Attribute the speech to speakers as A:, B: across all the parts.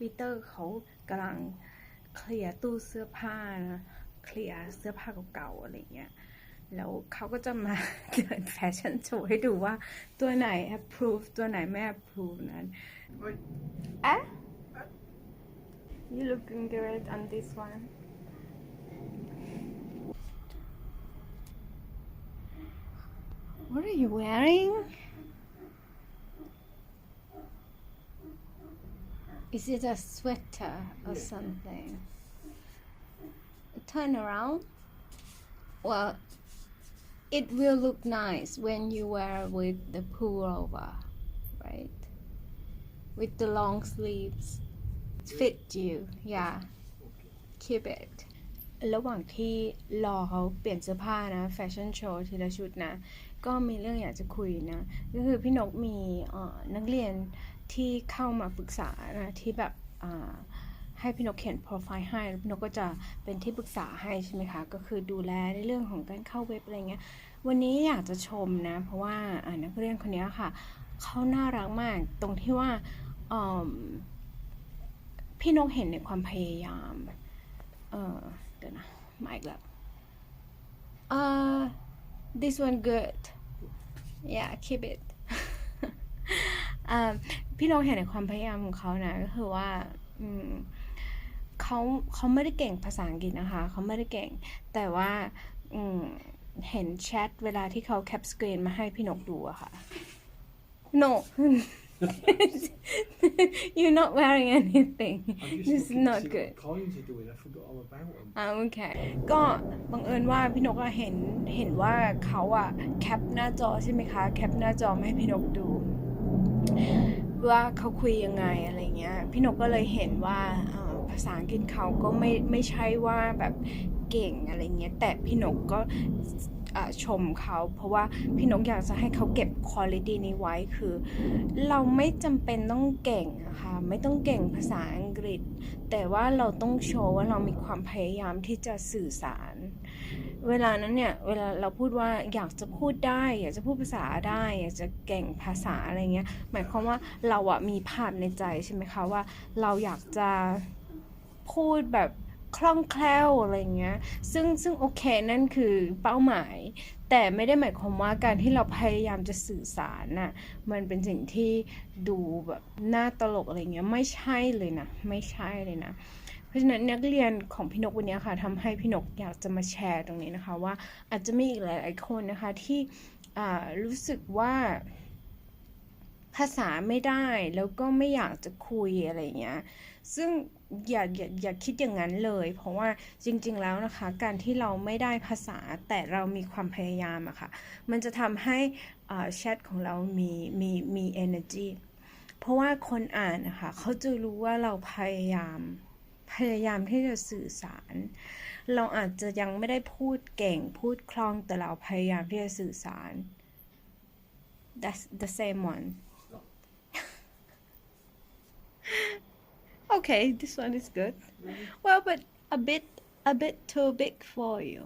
A: ปีเตอร์เขากำลังเคลียร์ตู้เสื้อผ้านะเคลียร์เสื้อผ้าเก่าๆอะไรเงี้ยแล้วเขาก็จะมาเดินแฟชั่นโชว์ให้ดูว่าตัวไหน approve ตัวไหนไม่ approve นั้นอะ you looking great on this one what are you wearing Is it a sweater or something? Turn around. Well, it will look nice when you wear with the pullover, right? With the long sleeves. Fit you, yeah. Keep it. ระหว่างที่รอเขาเปลี่ยนเสื้อผ้านะ แฟชั่นโชว์ทีละชุดนะ ก็มีเรื่องอยากจะคุยนะ ก็คือพี่นกมีเอ่อนักเรียน ที่เข้ามาปรึกษานะที่แบบให้พี่นกเขียนโปรไฟล์ให้แล้วพี่นกก็จะเป็นที่ปรึกษาให้ใช่ไหมคะ ก็คือดูแลในเรื่องของการเข้าเว็บอะไรเงี้ย วันนี้อยากจะชมนะ เพราะว่านักเรียนคนนี้ค่ะเขาน่ารักมากตรงที่ว่าพี่นกเห็นในความพยายามเออเดี๋ยวนะมาอีกแล้วเออ this one good yeah keep it พี่น้องเห็นในความพยายามของเขานะก็คือว่าอืมเขาเขาไม่ได้เก่งภาษาอังกฤษนะคะเขาไม่ได้เก่ง แต่ว่าอืมเห็นแชทเวลาที่เขาแคปสกรีนมาให้พี่นกดูอะค่ะ no you're not wearing anything
B: I'm just
A: this is
B: looking to
A: not
B: see
A: good
B: what coins are doing. I forgot all about them.
A: อ่าโอเคก็บังเอิญว่าพี่นกอะเห็นเห็นว่าเขาอะแคปหน้าจอใช่ไหมคะ แคปหน้าจอมาให้พี่นกดู ว่าเขาคุยยังไงอะไรเงี้ยพี่นกก็เลยเห็นว่าภาษาอังกฤษเขาก็ไม่ไม่ใช่ว่าแบบเก่งอะไรเงี้ยแต่พี่นกก็ชมเขาเพราะว่าพี่นกอยากจะให้เขาเก็บคุณภาพนี้ไว้คือ เราไม่จำเป็นต้องเก่งอะคะไม่ต้องเก่งภาษาอังกฤษ แต่ว่าเราต้องโชว์ว่าเรามีความพยายามที่จะสื่อสาร เวลานั้นเนี่ยเวลาเราพูดว่าอยากจะพูดได้ อยากจะพูดภาษาได้ อยากจะเก่งภาษาอะไรเงี้ยหมายความว่าเราอะมีภาพในใจใช่ไหมคะว่าเราอยากจะพูดแบบคล่องแคล่วอะไรเงี้ยซึ่งซึ่งโอเคนั่นคือเป้าหมาย แต่ไม่ได้หมายความว่าการที่เราพยายามจะสื่อสารน่ะมันเป็นสิ่งที่ดูแบบน่าตลกอะไรเงี้ยไม่ใช่เลยนะ ไม่ใช่เลยนะ เพราะฉะนั้นนักเรียนของพี่นกวันนี้ค่ะทำให้พี่นกอยากจะมาแชร์ตรงนี้นะคะ ว่าอาจจะมีอีกหลาย ๆ คนนะคะที่รู้สึกว่าภาษาไม่ได้แล้วก็ไม่อยากจะคุยอะไรเงี้ย ซึ่งอย่าอย่าอย่าคิดอย่างนั้นเลย เพราะว่าจริง ๆ แล้วนะคะ การที่เราไม่ได้ภาษาแต่เรามีความพยายามอะค่ะ มันจะทำให้แชทของเรามีมีมี energy เพราะว่าคนอ่านนะคะเขาจะรู้ว่าเราพยายาม พยายามที่จะสื่อสาร เราอาจจะยังไม่ได้พูดเก่งพูดคล่องแต่เราพยายามที่จะสื่อสาร that's the same one okay this one is good well but a bit a bit too big for you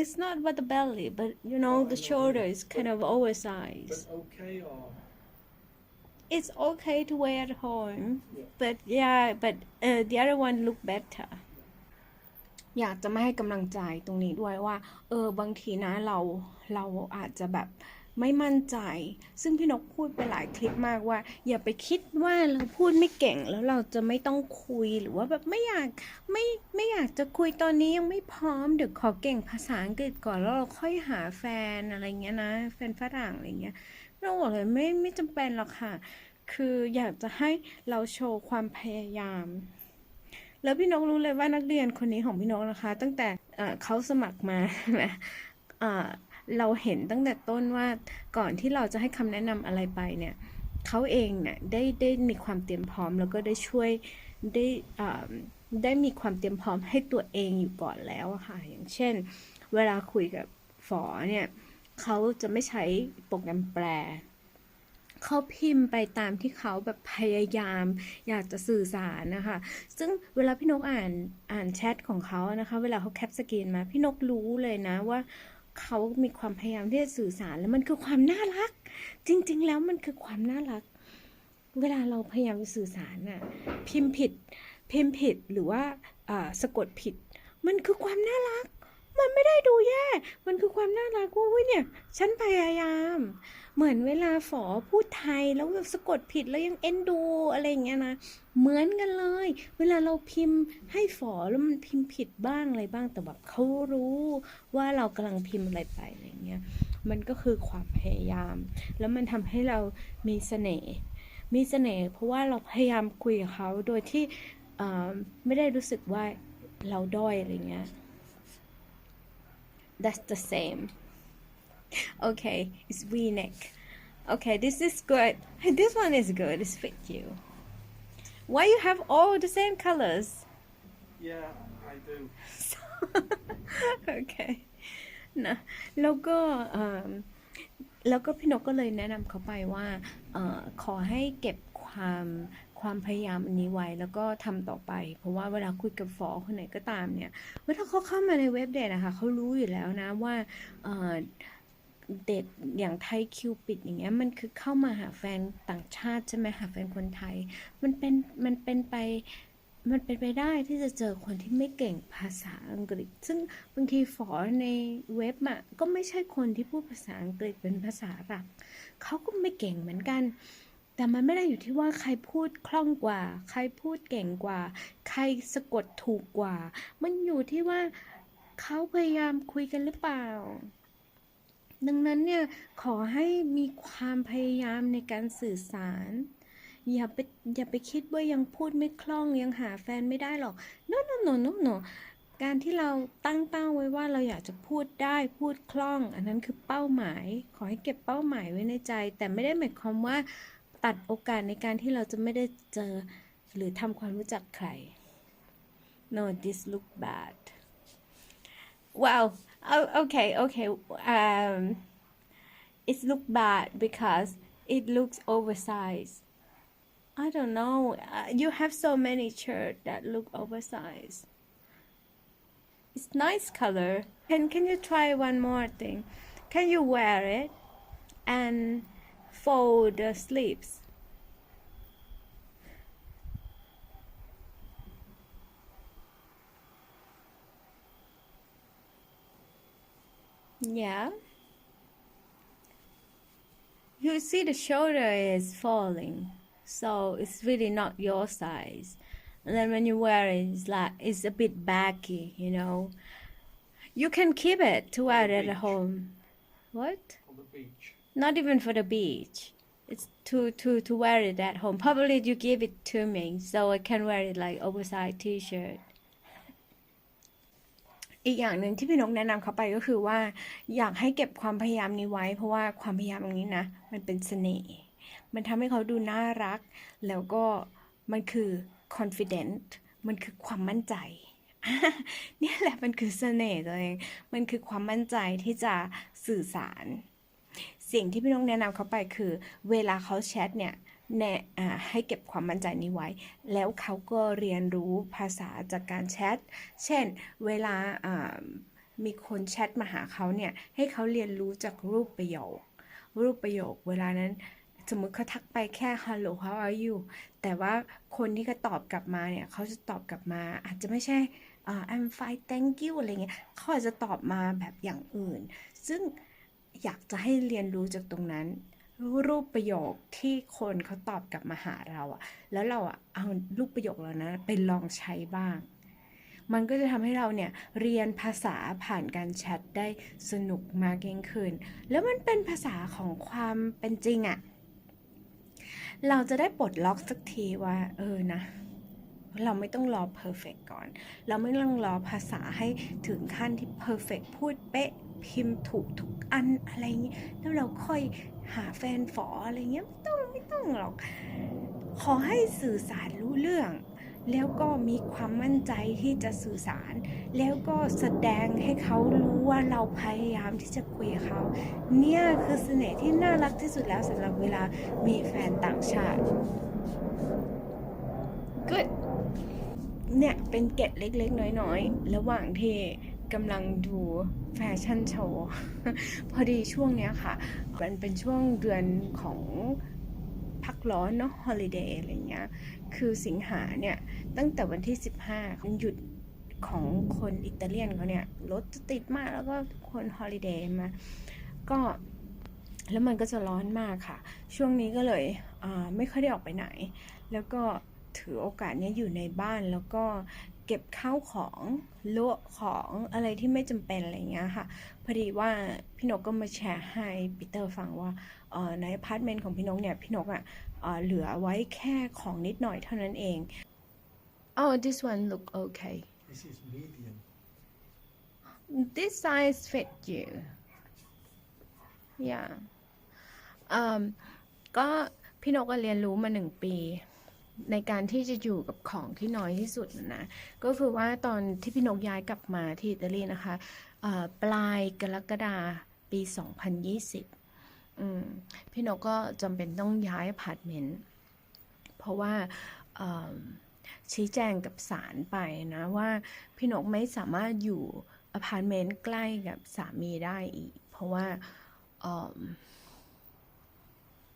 A: it's not about the belly but you know the shoulder is kind of oversized
B: okay or
A: it's okay to wear at home
B: Yeah.
A: but yeah but uh, the other one look better อยากจะมาให้กำลังใจตรงนี้ด้วยว่า เออบางทีนะเราเราอาจจะแบบไม่มั่นใจ ซึ่งพี่นกพูดไปหลายคลิปมากว่า อย่าไปคิดว่าเราพูดไม่เก่งแล้วเราจะไม่ต้องคุยหรือว่าแบบไม่อยากไม่ไม่อยากจะคุยตอนนี้ยังไม่พร้อมเดี๋ยวขอเก่งภาษาอังกฤษก่อนแล้วเราค่อยหาแฟนอะไรเงี้ยนะแฟนฝรั่งอะไรเงี้ย เราบอกเลยไม่ไม่จำเป็นหรอกค่ะ คืออยากจะให้เราโชว์ความพยายาม แล้วพี่นกรู้เลยว่านักเรียนคนนี้ของพี่นกนะคะ ตั้งแต่เขาสมัครมาเราเห็นตั้งแต่ต้นว่าก่อนที่เราจะให้คำแนะนำอะไรไปเนี่ยเขาเองเนี่ยได้ได้มีความเตรียมพร้อม แล้วก็ได้ช่วยได้ได้มีความเตรียมพร้อมให้ตัวเองอยู่ก่อนแล้วค่ะ อย่างเช่น เวลาคุยกับฝอเนี่ย เขาจะไม่ใช้โปรแกรมแปล เขาพิมพ์ไปตามที่เขาแบบพยายาม อยากจะสื่อสารนะคะ ซึ่งเวลาพี่นกอ่านอ่านแชทของเขานะคะ เวลาเขาแคปสกรีนมา พี่นกรู้เลยนะว่าเขามีความพยายามที่จะสื่อสาร แล้วมันคือความน่ารัก จริง ๆ แล้วมันคือความน่ารัก เวลาเราพยายามสื่อสารน่ะพิมพ์ผิด พิมพ์ผิดหรือว่าสะกดผิด มันคือความน่ารัก มันไม่ได้ดูแย่ มันคือความน่ารักว่าเว้ยเนี่ย ฉันพยายาม เหมือนเวลาฝอพูดไทยแล้วแบบสะกดผิดแล้วยังเอ็นดูอะไรอย่างเงี้ยนะ เหมือนกันเลย เวลาเราพิมพ์ให้ฝอแล้วมันพิมพ์ผิดบ้างอะไรบ้างแต่แบบเขารู้ว่าเรากำลังพิมพ์อะไรไปอะไรเงี้ย มันก็คือความพยายาม แล้วมันทำให้เรามีเสน่ห์ มีเสน่ห์เพราะว่าเราพยายามคุยกับเขาโดยที่ไม่ได้รู้สึกว่าเราด้อยอะไรเงี้ย that's the same okay it's v-neck okay this is good this one is good it's fit you why you have all the same colors
B: Yeah, I do.
A: โอเค นะ แล้วก็เอิ่มแล้วก็พี่นกก็เลยแนะนำเขาไปว่าเออขอให้เก็บความ ความพยายามอันนี้ไว้แล้วก็ทำต่อไป เพราะว่าเวลาคุยกับฟอคนไหนก็ตามเนี่ยเวลาเขาเข้ามาในเว็บเดทนะคะเขารู้อยู่แล้วนะว่าเอ่อเดอย่างไทยคิวปิดอย่างเงี้ยมันคือเข้ามาหาแฟนต่างชาติใช่ไหมหาแฟนคนไทย มันเป็นมันเป็นไปมันเป็นไปได้ที่จะเจอคนที่ไม่เก่งภาษาอังกฤษ ซึ่งบางทีฝอในเว็บอะก็ไม่ใช่คนที่พูดภาษาอังกฤษเป็นภาษาหลักเขาก็ไม่เก่งเหมือนกัน แต่มันไม่ได้อยู่ที่ว่าใครพูดคล่องกว่า ใครพูดเก่งกว่า ใครสะกดถูกกว่า มันอยู่ที่ว่าเขาพยายามคุยกันหรือเปล่า ดังนั้นเนี่ยขอให้มีความพยายามในการสื่อสาร อย่าไปอย่าไปคิดว่ายังพูดไม่คล่องยังหาแฟนไม่ได้หรอก no no no no no การที่เราตั้งเป้าไว้ว่าเราอยากจะพูดได้พูดคล่อง อันนั้นคือเป้าหมาย ขอให้เก็บเป้าหมายไว้ในใจ แต่ไม่ได้หมายความว่า ตัดโอกาสในการที่เราจะไม่ได้เจอหรือทำความรู้จักใคร no this look bad Wow okay okay um it look bad because it looks oversized I don't know. Uh, you have so many shirts that look oversized. It's nice color. Can can you try one more thing? Can you wear it and fold the sleeves? Yeah. You see the shoulder is falling so it's really not your size. And then when you wear it, it's like it's a bit baggy, you know. You can keep it to wear it at home. What?
B: On the beach.
A: Not even for the beach. It's to to to wear it at home. Probably you give it to me so I can wear it like oversized t-shirt. อีกอย่างหนึ่งที่พี่นกแนะนำเขาไปก็คือว่า อยากให้เก็บความพยายามนี้ไว้ เพราะว่าความพยายามตรงนี้นะ มันเป็นเสน่ห์มันทำให้เขาดูน่ารัก แล้วก็มันคือ confident มันคือความมั่นใจนี่แหละมันคือเสน่ห์ตัวเอง มันคือความมั่นใจที่จะสื่อสาร สิ่งที่พี่น้องแนะนำเขาไปคือ เวลาเขาแชทเนี่ยแนะอ่ให้เก็บความมั่นใจนี้ไว้ แล้วเขาก็เรียนรู้ภาษาจากการแชท เช่น เวลามีคนแชทมาหาเขาเนี่ย ให้เขาเรียนรู้จากรูปประโยค รูปประโยค เวลานั้นสมมติเขาทักไปแค่ hello how are you แต่ว่าคนที่เขาตอบกลับมาเนี่ย เขาจะตอบกลับมา อาจจะไม่ใช่ I'm fine thank you อะไรเงี้ย เขาอาจจะตอบมาแบบอย่างอื่น ซึ่ง อยากจะให้เรียนรู้จากตรงนั้น รูปประโยคที่คนเขาตอบกลับมาหาเราอะแล้วเราอะเอารูปประโยคเหล่านั้นไปลองใช้บ้าง มันก็จะทำให้เราเนี่ยเรียนภาษาผ่านการแชทได้สนุกมากยิ่งขึ้น แล้วมันเป็นภาษาของความเป็นจริงอะเราจะได้ปลดล็อกสักทีว่า เออนะเราไม่ต้องรอ perfect ก่อน เราไม่ต้องรอภาษาให้ถึงขั้นที่ perfect พูดเป๊ะ พิมพ์ถูกทุกอันอะไรอย่างนี้แล้วเราค่อยหาแฟนฝออะไรเงี้ยไม่ต้องไม่ต้องหรอก ขอให้สื่อสารรู้เรื่อง แล้วก็มีความมั่นใจที่จะสื่อสาร แล้วก็แสดงให้เขารู้ว่าเราพยายามที่จะคุยเขา เนี่ยคือเสน่ห์ที่น่ารักที่สุดแล้วสำหรับเวลามีแฟนต่างชาติ good เนี่ยเป็นเกร็ดเล็กๆ น้อยๆ ระหว่างที่ กำลังดูแฟชั่นโชว์พอดีช่วงเนี้ยค่ะ มันเป็นช่วงเดือนของพักร้อนเนาะฮอลิเดย์อะไรเงี้ย คือสิงหาเนี่ย ตั้งแต่วันที่ 15มันหยุดของคนอิตาเลียนเขาเนี่ย รถจะติดมากแล้วก็คนฮอลิเดย์มา ก็แล้วมันก็จะร้อนมากค่ะ ช่วงนี้ก็เลยไม่ค่อยได้ออกไปไหน แล้วก็ถือโอกาสนี้อยู่ในบ้านแล้วก็ เก็บข้าวของโละของอะไรที่ไม่จำเป็นอะไรเงี้ยค่ะ พอดีว่าพี่นกก็มาแชร์ให้ปีเตอร์ฟังว่าเอ่อในอพาร์ตเมนต์ของพี่นกเนี่ยพี่นกอะเอ่อเหลือไว้แค่ของนิดหน่อยเท่านั้นเอง Oh this one look okay
B: This is medium.
A: this size fit you yeah um ก็พี่นกก็เรียนรู้มาหนึ่งปี ในการที่จะอยู่กับของที่น้อยที่สุดนะก็คือว่าตอนที่พี่นกย้ายกลับมาที่อิตาลีนะคะปลายกรกฎาปี 2020 พี่นกก็จำเป็นต้องย้ายอพาร์ตเมนต์เพราะว่าชี้แจงกับศาลไปนะว่าพี่นกไม่สามารถอยู่อพาร์ตเมนต์ใกล้กับสามีได้อีก เพราะว่า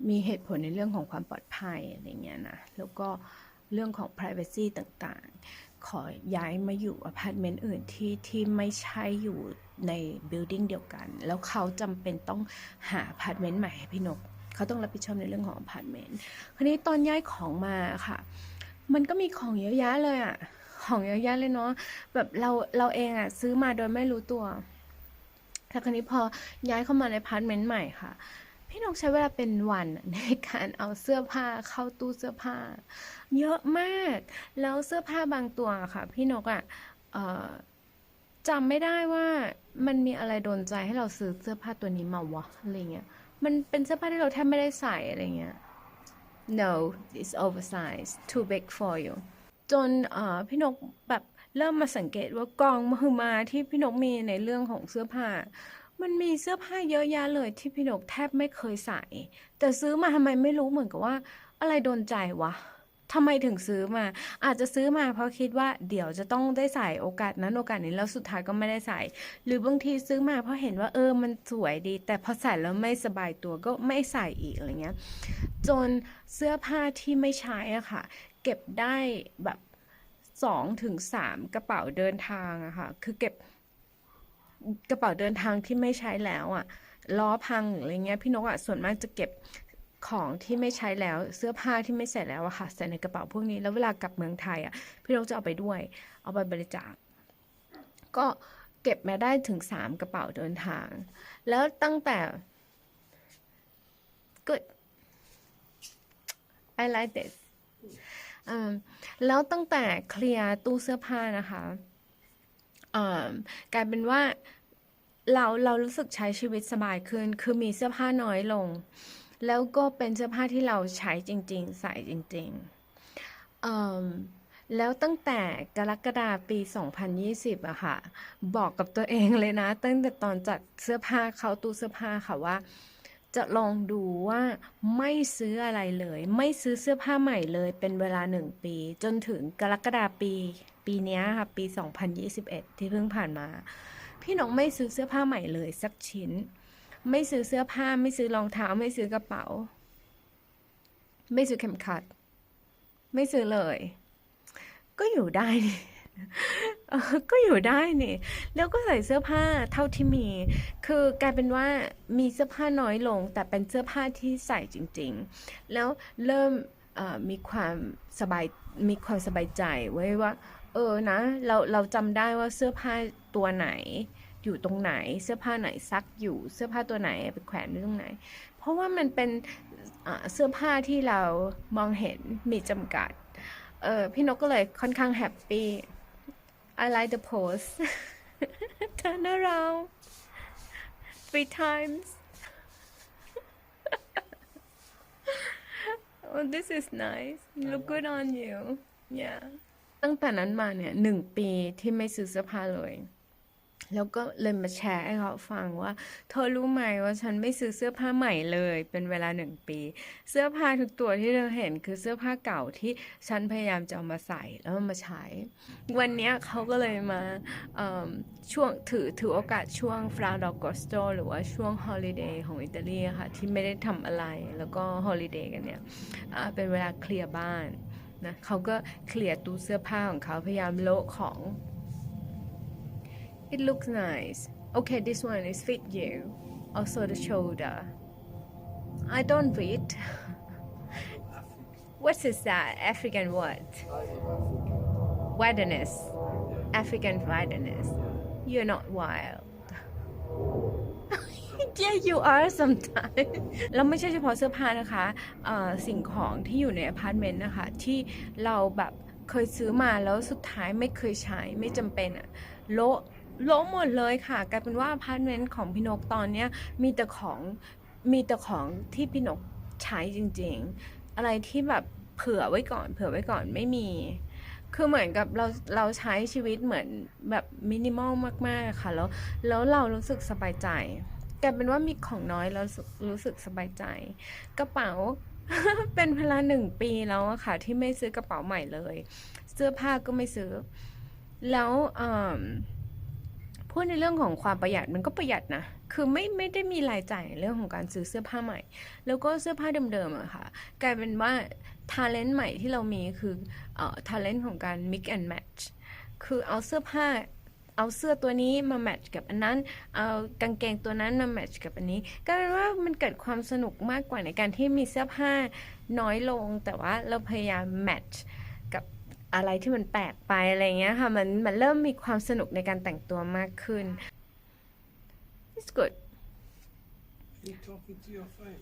A: มีเหตุผลในเรื่องของความปลอดภัยอะไรเงี้ยนะ แล้วก็เรื่องของ privacy ต่างๆ ขอย้ายมาอยู่อพาร์ตเมนต์อื่นที่ที่ไม่ใช่อยู่ใน building เดียวกัน แล้วเขาจำเป็นต้องหาอพาร์ตเมนต์ใหม่ให้พี่นก เขาต้องรับผิดชอบในเรื่องของอพาร์ตเมนต์คราวนี้ตอนย้ายของมาค่ะ มันก็มีของเยอะแยะเลยอะของเยอะแยะเลยเนาะแบบเราเราเองอะซื้อมาโดยไม่รู้ตัวแต่คราวนี้พอย้ายเข้ามาในอพาร์ตเมนต์ใหม่ค่ะ พี่นกใช้เวลาเป็นวันในการเอาเสื้อผ้าเข้าตู้เสื้อผ้า เยอะมาก แล้วเสื้อผ้าบางตัวค่ะ พี่นกอะเอ่อจำไม่ได้ว่ามันมีอะไรโดนใจให้เราซื้อเสื้อผ้าตัวนี้มาวะอะไรเงี้ยมันเป็นเสื้อผ้าที่เราแทบไม่ได้ใส่อะไรเงี้ย no it's oversized too big for you จนพี่นกแบบเริ่มมาสังเกตว่ากองมือมาที่พี่นกมีในเรื่องของเสื้อผ้า มันมีเสื้อผ้าเยอะแยะเลยที่พี่นกแทบไม่เคยใส่ แต่ซื้อมาทำไมไม่รู้เหมือนกับว่า อะไรโดนใจวะทำไมถึงซื้อมา อาจจะซื้อมาเพราะคิดว่าเดี๋ยวจะต้องได้ใส่โอกาสนั้นโอกาสนี้แล้วสุดท้ายก็ไม่ได้ใส่ หรือบางทีซื้อมาเพราะเห็นว่าเออมันสวยดี แต่พอใส่แล้วไม่สบายตัวก็ไม่ใส่อีกอะไรเงี้ย จนเสื้อผ้าที่ไม่ใช้อะค่ะ เก็บได้แบบสองถึงสามกระเป๋าเดินทางอะค่ะ คือเก็บ กระเป๋าเดินทางที่ไม่ใช้แล้วอะล้อพังหรืออะไรเงี้ยพี่นกอะส่วนมากจะเก็บของที่ไม่ใช้แล้วเสื้อผ้าที่ไม่ใส่แล้วอะค่ะใส่ในกระเป๋าพวกนี้แล้วเวลากลับเมืองไทยอะพี่นกจะเอาไปด้วย เอาไปบริจาคก็เก็บมาได้ถึงสามกระเป๋าเดินทาง แล้วตั้งแต่ good I like this อืมแล้วตั้งแต่เคลียร์ตู้เสื้อผ้านะคะ กลายเป็นว่าเราเรารู้สึกใช้ชีวิตสบายขึ้น คือมีเสื้อผ้าน้อยลง แล้วก็เป็นเสื้อผ้าที่เราใช้จริง ๆ ใส่จริงๆแล้วตั้งแต่กรกฎาปี 2020อะค่ะ บอกกับตัวเองเลยนะ ตั้งแต่ตอนจัดเสื้อผ้าเข้าตู้เสื้อผ้าค่ะว่า จะลองดูว่าไม่ซื้ออะไรเลย ไม่ซื้อเสื้อผ้าใหม่เลย เป็นเวลาหนึ่งปี จนถึงกรกฎาปี ปีนี้ค่ะปี 2021 ที่เพิ่งผ่านมา พี่น้องไม่ซื้อเสื้อผ้าใหม่เลยสักชิ้น ไม่ซื้อเสื้อผ้าไม่ซื้อรองเท้า ไม่ซื้อกระเป๋า ไม่ซื้อเข็มขัด ไม่ซื้อเลย ก็อยู่ได้นี่ก็อยู่ได้นี่ แล้วก็ใส่เสื้อผ้าเท่าที่มี คือกลายเป็นว่ามีเสื้อผ้าน้อยลง แต่เป็นเสื้อผ้าที่ใส่จริง ๆ แล้วเริ่มมีความสบายมีความสบายใจไว้ว่า เออนะ เราเราจำได้ว่าเสื้อผ้าตัวไหน อยู่ตรงไหนเสื้อผ้าไหนซักอยู่เสื้อผ้าตัวไหนไปแขวนไว้ตรงไหน เพราะว่ามันเป็นเสื้อผ้าที่เรามองเห็นมีจำกัดเออพี่นกก็เลยค่อนข้างแฮปปี้ I like the pose turn around three times oh this is nice look good on you yeah ตั้งแต่นั้นมาเนี่ยหนึ่งปีที่ไม่ซื้อเสื้อผ้าเลย แล้วก็เลยมาแชร์ให้เขาฟังว่า เธอรู้ไหมว่าฉันไม่ซื้อเสื้อผ้าใหม่เลย เป็นเวลาหนึ่งปี เสื้อผ้าทุกตัวที่เธอเห็นคือเสื้อผ้าเก่าที่ฉันพยายามจะเอามาใส่แล้วมาใช้ วันเนี้ยเขาก็เลยมาช่วงถือถือโอกาสช่วงฟราดอกอสโตหรือว่าช่วงฮอลิเดย์ของอิตาลีอะค่ะที่ไม่ได้ทำอะไรแล้วก็ฮอลิเดย์กันเนี่ยเป็นเวลาเคลียร์บ้าน นะเขาก็เคลียร์ตู้เสื้อผ้าของเขาพยายามโละของ It looks nice. Okay, this one is fit you. Also the shoulder. I don't read. What is that? African what? Wilderness. African wilderness. You're not wild. Yeah, you are sometimes. แล้วไม่ใช่เฉพาะเสื้อผ้านะคะสิ่งของที่อยู่ในอพาร์ตเมนต์นะคะ ที่เราแบบเคยซื้อมาแล้วสุดท้ายไม่เคยใช้ไม่จำเป็นอะโละโละหมดเลยค่ะกลายเป็นว่าอพาร์ตเมนต์ของพี่นกตอนเนี้ยมีแต่ของมีแต่ของที่พี่นกใช้จริง ๆ อะไรที่แบบเผื่อไว้ก่อน เผื่อไว้ก่อนไม่มี คือเหมือนกับเราเราใช้ชีวิตเหมือนแบบมินิมอลมากๆค่ะแล้วแล้วเรารู้สึกสบายใจ กลายเป็นว่ามีของน้อยแล้วรู้สึกรู้สึกสบายใจ กระเป๋าเป็นเวลาหนึ่งปีแล้วอะค่ะ ที่ไม่ซื้อกระเป๋าใหม่เลย เสื้อผ้าก็ไม่ซื้อ แล้วพูดในเรื่องของความประหยัดมันก็ประหยัดนะ คือไม่ไม่ได้มีรายจ่ายในเรื่องของการซื้อเสื้อผ้าใหม่ แล้วก็เสื้อผ้าเดิมๆอะค่ะ กลายเป็นว่าทาเลนต์ใหม่ที่เรามีคือเอ่อทาเลนต์ของการ mix and match คือเอาเสื้อผ้า เอาเสื้อตัวนี้มาแมทช์กับอันนั้น เอากางเกงตัวนั้นมาแมทช์กับอันนี้กลายเป็นว่ามันเกิดความสนุกมากกว่าในการที่มีเสื้อผ้าน้อยลง แต่ว่าเราพยายามแมทช์กับอะไรที่มันแปลกไปอะไรเงี้ยค่ะมันมันเริ่มมีความสนุกในการแต่งตัวมากขึ้น It's good
B: Are you talking to your friend?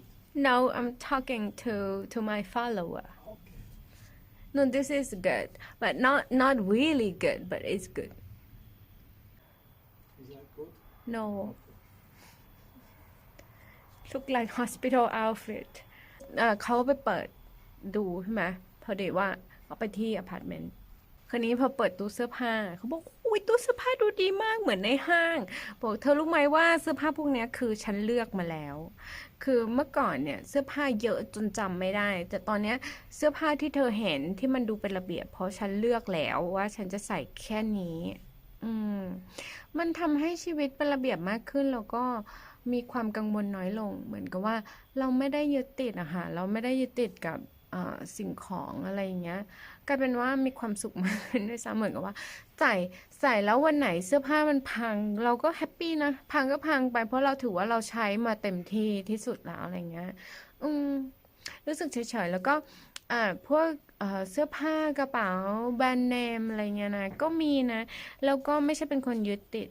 A: Now I'm talking to to my follower
B: Okay.
A: No this is good but not not really good but it's good
B: Is that good?
A: No look like hospital outfit เอ่อเขาไปเปิดดูใช่ไหมพอดีว่าเขาไปที่อพาร์ตเมนต์คืนนี้พอเปิดตู้เสื้อผ้าเขาบอกอุ้ยตู้เสื้อผ้าดูดีมากเหมือนในห้างบอกเธอรู้ไหมว่าเสื้อผ้าพวกนี้คือฉันเลือกมาแล้ว คือเมื่อก่อนเนี่ยเสื้อผ้าเยอะจนจำไม่ได้ แต่ตอนเนี้ยเสื้อผ้าที่เธอเห็นที่มันดูเป็นระเบียบ เพราะฉันเลือกแล้วว่าฉันจะใส่แค่นี้ อืม มันทำให้ชีวิตเป็นระเบียบมากขึ้น แล้วก็มีความกังวลน้อยลง เหมือนกับว่าเราไม่ได้ยึดติดอะค่ะเราไม่ได้ยึดติดกับเอ่อสิ่งของอะไรอย่างเงี้ยกลายเป็นว่ามีความสุขมากขึ้นด้วยซ้ำเหมือนกับว่าใส่ใส่แล้ววันไหนเสื้อผ้ามันพัง เราก็แฮปปี้นะ พังก็พังไปเพราะเราถือว่าเราใช้มาเต็มที่ที่สุดแล้วอะไรเงี้ย อืมรู้สึกเฉยๆแล้วก็อ่าพวก เสื้อผ้ากระเป๋าแบรนด์เนมอะไรเงี้ยนะก็มีนะ แล้วก็ไม่ใช่เป็นคนยึดติด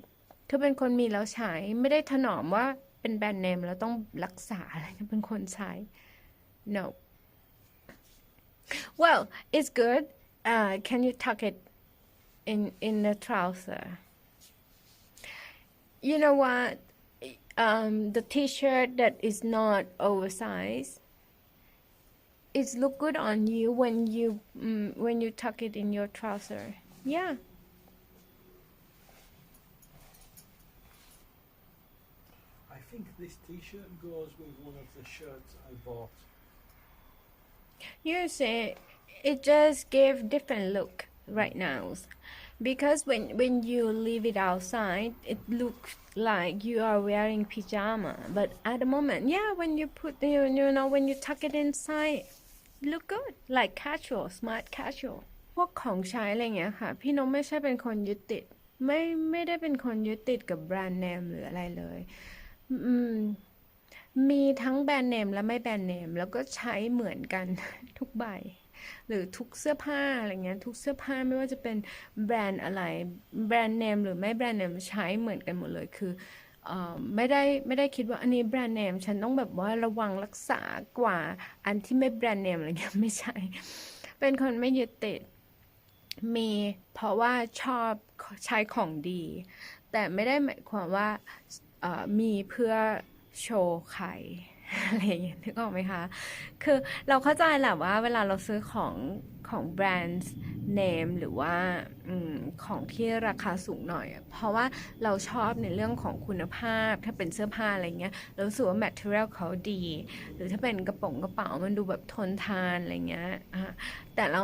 A: คือเป็นคนมีแล้วใช้ไม่ได้ถนอมว่าเป็นแบรนด์เนมแล้วต้องรักษาอะไรเป็นคนใช้ no well it's good uh, can you tuck it in in the trouser you know what um, the t-shirt that is not oversized it look good on you when you mm, when you tuck it in your trouser yeah
B: I think this T-shirt goes with one of the shirts I bought.
A: You see, it just gave different look right now, because when when you leave it outside, it looks like you are wearing pajama. But at the moment, yeah, when you put the, you know when you tuck it inside, look good, like casual, smart casual. พวกของใช้อะไรเงี้ยค่ะ พี่นกไม่ใช่เป็นคนยึดติด ไม่ไม่ได้เป็นคนยึดติดกับแบรนด์เนมหรืออะไรเลยอืมมีทั้งแบรนด์เนมและไม่แบรนด์เนม แล้วก็ใช้เหมือนกันทุกใบ หรือทุกเสื้อผ้าอะไรเงี้ยทุกเสื้อผ้าไม่ว่าจะเป็นแบรนด์อะไร แบรนด์เนมหรือไม่แบรนด์เนมใช้เหมือนกันหมดเลยคือเอ่อ ไม่ได้ไม่ได้คิดว่าอันนี้แบรนด์เนมฉันต้องแบบว่าระวังรักษากว่าอันที่ไม่แบรนด์เนมอะไรเงี้ยไม่ใช่ เป็นคนไม่ยึดติดมีเพราะว่าชอบใช้ของดี แต่ไม่ได้หมายความว่ามีเพื่อโชว์ใคร อะไรอย่างเงี้ยนึกออกไหมคะ คือเราเข้าใจแหละว่าเวลาเราซื้อของของแบรนด์เนมหรือว่าอของที่ราคาสูงหน่อย เพราะว่าเราชอบในเรื่องของคุณภาพ ถ้าเป็นเสื้อผ้าอะไรเงี้ย เรารู้สึกว่า material เขาดี หรือถ้าเป็นกระป๋องกระเป๋ามันดูแบบทนทานอะไรเงี้ยแต่เรา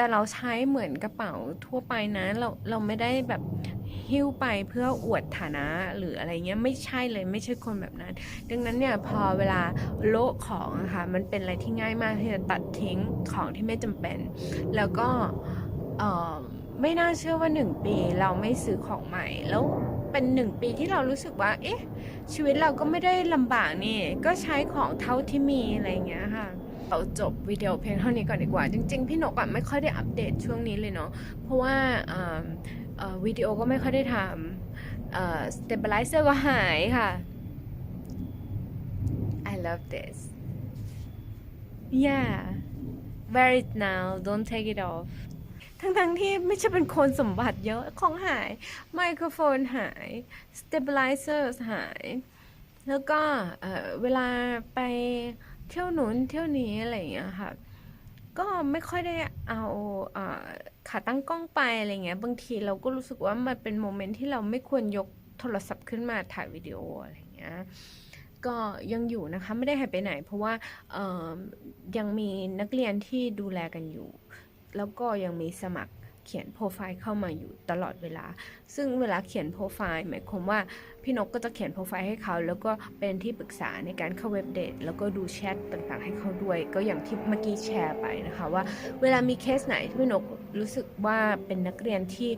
A: แต่เราใช้เหมือนกระเป๋าทั่วไปนะ เราเราไม่ได้แบบหิ้วไปเพื่ออวดฐานะหรืออะไรเงี้ยไม่ใช่เลยไม่ใช่คนแบบนั้น ดังนั้นเนี่ยพอเวลาโละของอะค่ะมันเป็นอะไรที่ง่ายมากที่จะตัดทิ้งของที่ไม่จำเป็น แล้วก็ไม่น่าเชื่อว่าหนึ่งปีเราไม่ซื้อของใหม่แล้วเป็นหนึ่งปีที่เรารู้สึกว่า เอ๊ะ ชีวิตเราก็ไม่ได้ลำบากนี่ ก็ใช้ของเท่าที่มีอะไรเงี้ยค่ะ เราจบวิดีโอเพียงเท่านี้ก่อนดีกว่า จริง ๆ พี่นกอะไม่ค่อยได้อัปเดตช่วงนี้เลยเนาะเพราะว่าวิดีโอก็ไม่ค่อยได้ทำสเอ่อ stabilizer ก็หายค่ะ I love this yeah wear it now don't take it off ทั้งๆที่ไม่ใช่เป็นคนสมบัติเยอะของหาย ไมโครโฟนหาย stabilizer หาย แล้วก็เวลาไป เที่ยวหนุนเที่ยวนี้อะไรอย่างเงี้ยค่ะ ก็ไม่ค่อยได้เอาอขาตั้งกล้องไปอะไรเงี้ย บางทีเราก็รู้สึกว่ามันเป็นโมเมนต์ที่เราไม่ควรยกโทรศัพท์ขึ้นมาถ่ายวิดีโออะไรเงี้ยก็ยังอยู่นะคะไม่ได้หายไปไหน เพราะว่ายังมีนักเรียนที่ดูแลกันอยู่ แล้วก็ยังมีสมัคร เขียนโปรไฟล์เข้ามาอยู่ตลอดเวลา ซึ่งเวลาเขียนโปรไฟล์หมายความว่าพี่นกก็จะเขียนโปรไฟล์ให้เขา แล้วก็เป็นที่ปรึกษาในการเข้าเว็บเดทแล้วก็ดูแชทต่างๆ ให้เขาด้วย ก็อย่างที่เมื่อกี้แชร์ไปนะคะว่า เวลามีเคสไหนที่พี่นกรู้สึกว่าเป็นนักเรียนที่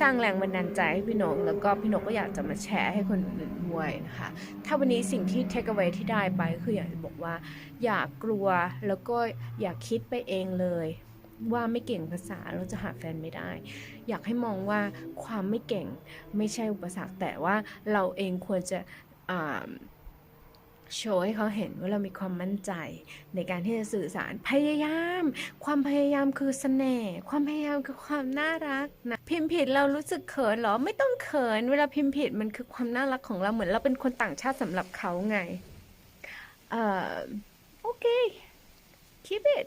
A: สร้างแรงบันดาลใจให้พี่นก แล้วก็พี่นกก็อยากจะมาแชร์ให้คนอื่นด้วยนะคะถ้าวันนี้สิ่งที่ take away ที่ได้ไปคืออยากจะบอกว่า อย่ากกลัวแล้วก็อย่าคิดไปเองเลย ว่าไม่เก่งภาษาเราจะหาแฟนไม่ได้ อยากให้มองว่าความไม่เก่งไม่ใช่อุปสรรคแต่ว่าเราเองควรจะโชว์ให้เขาเห็นว่าเรามีความมั่นใจในการที่จะสื่อสารพยายาม ความพยายามคือเสน่ห์ความพยายามคือความน่ารักนะพิมพ์ผิดเรารู้สึกเขินเหรอไม่ต้องเขิน เวลาพิมพ์ผิดมันคือความน่ารักของเราเหมือนเราเป็นคนต่างชาติสำหรับเขาไงเออโอเค keep it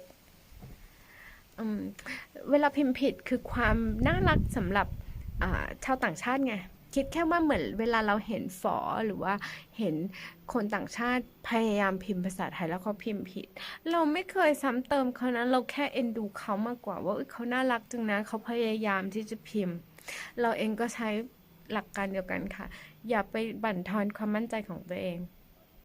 A: เวลาพิมพ์ผิดคือความน่ารักสำหรับชาวต่างชาติไงคิดแค่ว่าเหมือนเวลาเราเห็นฝอหรือว่าเห็นคนต่างชาติพยายามพิมพ์ภาษาไทยแล้วเขาพิมพ์ผิด เราไม่เคยซ้ำเติมเขานะเราแค่เอ็นดูเขามากกว่าว่าเอ้ยเขาน่ารักจังนะเขาพยายามที่จะพิมพ์ เราเองก็ใช้หลักการเดียวกันค่ะ อย่าไปบั่นทอนความมั่นใจของตัวเอง